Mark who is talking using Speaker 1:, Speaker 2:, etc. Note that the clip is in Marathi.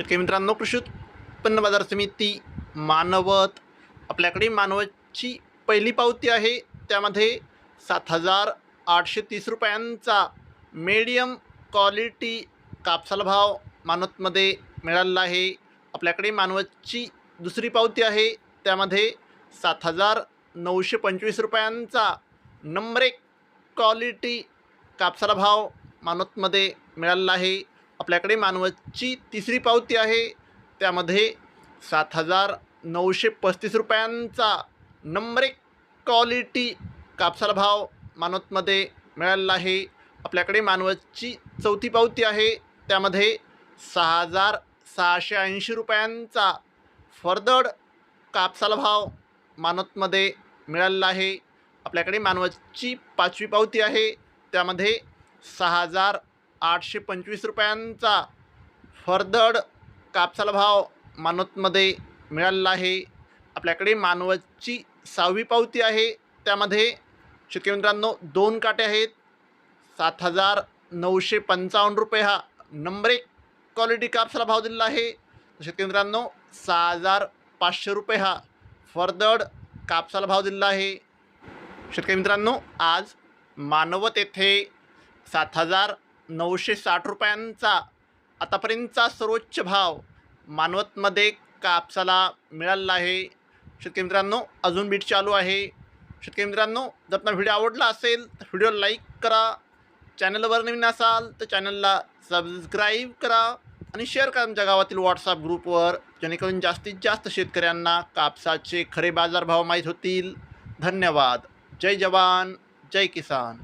Speaker 1: शेतकरी मित्रांनो कृषी उत्पन्न बाजार समिती मानवत आपल्याकडे मानवतची पहिली पावती आहे. त्यामध्ये सात हजार आठशे तीस रुपयांचा मीडियम क्वालिटी कापसाला भाव मानवतमध्ये मिळालेला आहे. आपल्याकडे मानवतची दुसरी पावती आहे. त्यामध्ये सात हजार नऊशे पंचवीस रुपयांचा नंबर एक क्वालिटी कापसाला भाव मानवतमध्ये मिळालेला आहे. आपल्याकडे मानवतची तिसरी पावती आहे. त्यामध्ये सात हजार नऊशे पस्तीस रुपयांचा नंबर एक क्वालिटी कापसाला भाव मानवतमध्ये मिळालेला आहे. आपल्याकडे मानवतची चौथी पावती आहे. त्यामध्ये सहा हजार सहाशे ऐंशी रुपयांचा फरदड कापसाला भाव मानवतमध्ये मिळालेला आहे. आपल्याकडे मानवतची पाचवी पावती आहे. त्यामध्ये सहा हजार आठशे पंचवीस रुपयांचा फरदड कापसाला भाव मानवतमध्ये मिळालेला आहे. आपल्याकडे मानवतची सहावी पावती आहे. त्यामध्ये शेतकरी मित्रांनो दोन काटे आहेत. सात हजार नऊशे पंचावन्न रुपये हा नंबर एक क्वालिटी कापसाला भाव दिलेला आहे. शेतकरी मित्रांनो सहा हजार पाचशे रुपये हा फरदड कापसाला भाव दिलेला आहे. शेतकरी मित्रांनो आज मानवत येथे सात हजार नऊशे साठ रुपयांचा आतापर्यंतचा सर्वोच्च भाव मानवतमध्ये कापसाला मिळालेला आहे. शेतकरी मित्रांनो अजून बीट चालू आहे. शेतकरी मित्रांनो जर तुम्हाला व्हिडिओ आवडला असेल तर व्हिडिओ लाईक करा. चॅनलवर नवीन असाल तर चॅनलला सबस्क्राईब करा आणि शेअर करा आमच्या गावातील व्हॉट्सअप ग्रुपवर जेणेकरून जास्तीत जास्त शेतकऱ्यांना कापसाचे खरे बाजारभाव माहीत होतील. धन्यवाद. जय जवान जय किसान.